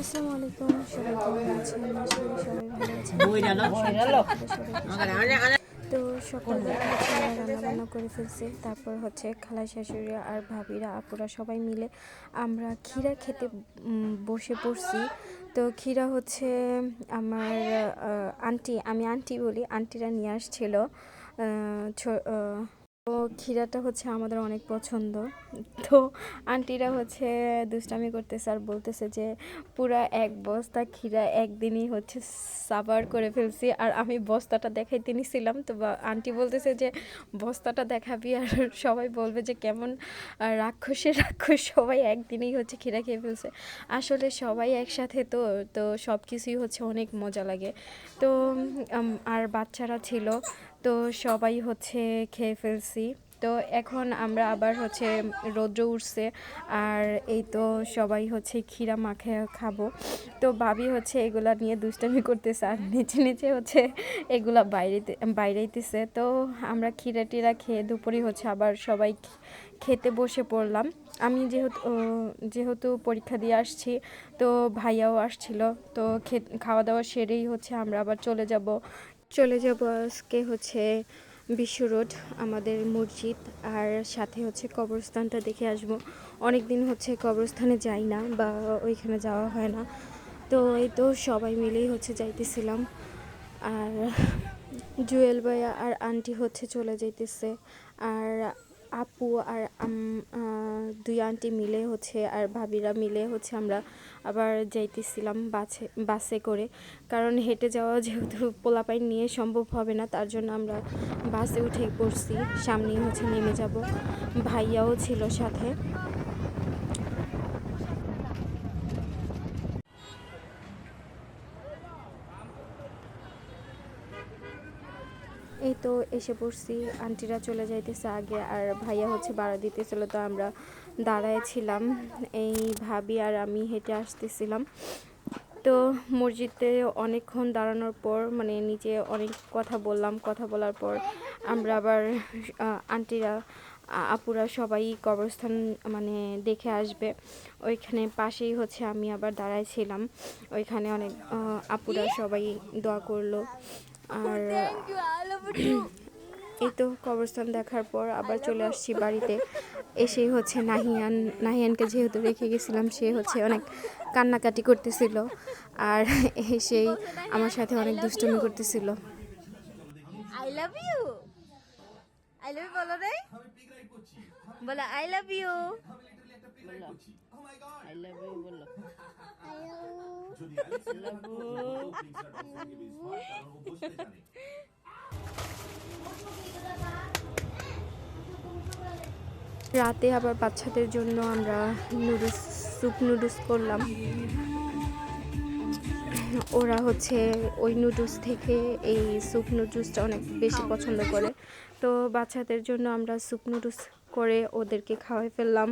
আসসালামু আলাইকুম। সবাই কেমন আছেন? সবাই ভালো আছেন। তো সকালবেলা রান্না বান্না করে ফেলছি। তারপর হচ্ছে খালা শাশুড়ি আর ভাবিরা আপুরা সবাই মিলে আমরা ক্ষীরা খেতে বসে পড়ছি। তো ক্ষীরা হচ্ছে আমার আন্টি আমি আন্টি বলি আন্টিরা নিয়ে আসছিল তো ক্ষীরাটা হচ্ছে আমাদের অনেক পছন্দ। তো আন্টিরা হচ্ছে দুষ্টামি করতেছে আর বলতেছে যে, পুরা এক বস্তা ক্ষীরা একদিনই হচ্ছে সাবার করে ফেলছি। আর আমি বস্তাটা দেখাইতে নিছিলাম, তো বা- আন্টি বলতেছে যে, বস্তাটা দেখাবি? আর সবাই বলবে যে, কেমন রাক্ষসে রাক্ষস, সবাই একদিনেই হচ্ছে ক্ষীরা খেয়ে ফেলছে। আসলে সবাই একসাথে তো তো সব কিছুই হচ্ছে অনেক মজা লাগে। তো আর বাচ্চারা ছিল তো সবাই হচ্ছে খেয়ে ফেলছি। তো এখন আমরা আবার হচ্ছে রৌদ্র উঠছে আর এই তো সবাই হচ্ছে ক্ষীরা মাখে খাব। তো ভাবি হচ্ছে এগুলা নিয়ে দুষ্টামি করতেছে আর নিচে নিচে হচ্ছে এগুলা বাইরে বাইরেতেছে তো আমরা ক্ষীরা টিরা খেয়ে দুপুরে হচ্ছে আবার সবাই খেতে বসে পড়লাম। আমি যেহেতু যেহেতু পরীক্ষা দিয়ে আসছি, তো ভাইয়াও আসছিল। তো খাওয়া দাওয়া সেরেই হচ্ছে আমরা আবার চলে যাব। চলে যাব আজকে হচ্ছে বিশ্ব রোড, আমাদের মসজিদ, আর সাথে হচ্ছে কবরস্থানটা দেখে আসব। অনেক দিন হচ্ছে কবরস্থানে যাই না বা ওইখানে যাওয়া হয় না। তো এই তো সবাই মিলেই হচ্ছে যাইতেছিলাম। আর জুয়েল ভাইয়া আর আন্টি হচ্ছে চলে যাইতেছে। আর আপু আর দুই আন্টি মিলে হচ্ছে আর ভাবিরা মিলে হচ্ছে আমরা আবার যাইতেছিলাম বাসে বাসে করে। কারণ হেঁটে যাওয়া যেহেতু পোলাপাই নিয়ে সম্ভব হবে না, তার জন্য আমরা বাসে উঠে পড়ছি। সামনেই হচ্ছে নেমে যাব। ভাইয়াও ছিল সাথে। এই তো এসে পড়ছি। আন্টিরা চলে যাইতেছে আগে আর ভাইয়া হচ্ছে বাড়া দিতেছিল, তো আমরা দাঁড়ায় ছিলাম। এই ভাবি আর আমি হেঁটে আসতেছিলাম। তো মসজিদে অনেকক্ষণ দাঁড়ানোর পর মানে নিচে অনেক কথা বললাম। কথা বলার পর আমরা আবার আন্টিরা আপুরা সবাই কবরস্থান মানে দেখে আসবে। ওইখানে পাশেই হচ্ছে আমি আবার দাঁড়ায় ছিলাম। ওইখানে অনেক আপুরা সবাই দোয়া করল। আর এই তো কবরস্থান দেখার পর আবার চলে আসছি বাড়িতে। এসেই হচ্ছে নাহিয়ান। নাহিয়ানকে যেহেতু রেখে গেছিলাম সে হচ্ছে অনেক কান্নাকাটি করতেছিল। আর এসেই আমার সাথে অনেক দুষ্টুমি করতেছিল। I love you I love you বলো রে। বলো I love you I love you বলো। রাতে আবার বাচ্চাদের জন্য আমরা নুডলস, স্যুপ নুডলস করলাম। ওরা হচ্ছে ওই নুডলস থেকে এই স্যুপ নুডলসটা অনেক বেশি পছন্দ করে। তো বাচ্চাদের জন্য আমরা স্যুপ নুডলস করে ওদেরকে খাওয়াই ফেললাম।